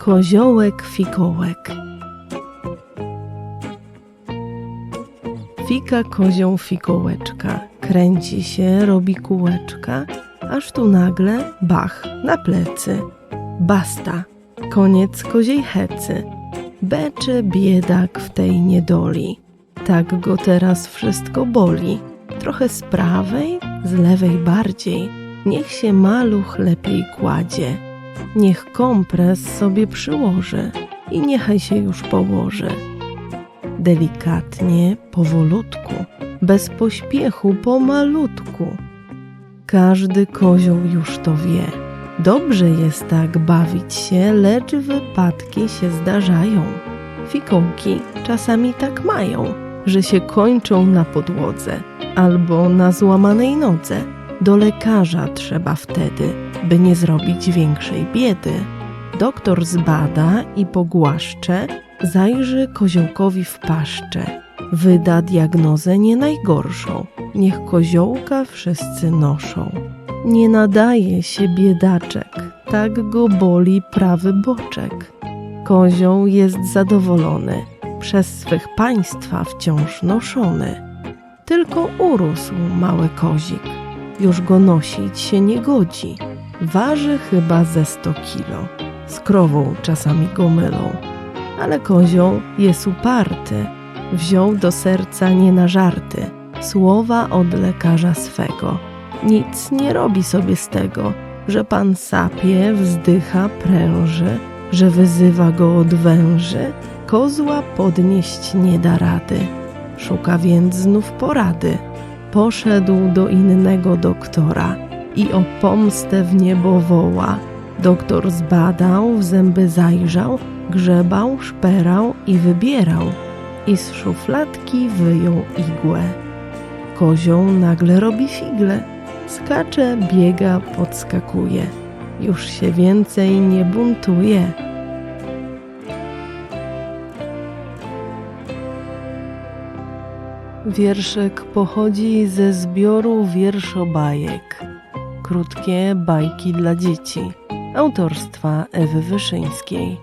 Koziołek fikołek. Fika kozioł fikołeczka, kręci się, robi kółeczka, aż tu nagle bach na plecy. Basta, koniec koziej hecy. Becze biedak w tej niedoli. Tak go teraz wszystko boli. Trochę z prawej, z lewej bardziej. Niech się maluch lepiej kładzie. Niech kompres sobie przyłoży i niechaj się już położy. Delikatnie, powolutku, bez pośpiechu, pomalutku. Każdy kozioł już to wie. Dobrze jest tak bawić się, lecz wypadki się zdarzają. Fikołki czasami tak mają, że się kończą na podłodze albo na złamanej nodze. Do lekarza trzeba wtedy, by nie zrobić większej biedy. Doktor zbada i pogłaszcze, zajrzy koziołkowi w paszczę. Wyda diagnozę nie najgorszą, niech koziołka wszyscy noszą. Nie nadaje się biedaczek, tak go boli prawy boczek. Kozioł jest zadowolony, przez swych państwa wciąż noszony. Tylko urósł mały kozik, już go nosić się nie godzi. Waży chyba ze sto kilo, z krową czasami go mylą. Ale kozioł jest uparty, wziął do serca nie na żarty słowa od lekarza swego. Nic nie robi sobie z tego, że pan sapie, wzdycha, pręży, że wyzywa go od węży, kozła podnieść nie da rady. Szuka więc znów porady. Poszedł do innego doktora i o pomstę w niebo woła. Doktor zbadał, w zęby zajrzał, grzebał, szperał i wybierał. I z szufladki wyjął igłę. Kozioł nagle robi figle. Skacze, biega, podskakuje. Już się więcej nie buntuje. Wierszyk pochodzi ze zbioru wierszobajek. Krótkie bajki dla dzieci. Autorstwa Ewy Wyszyńskiej.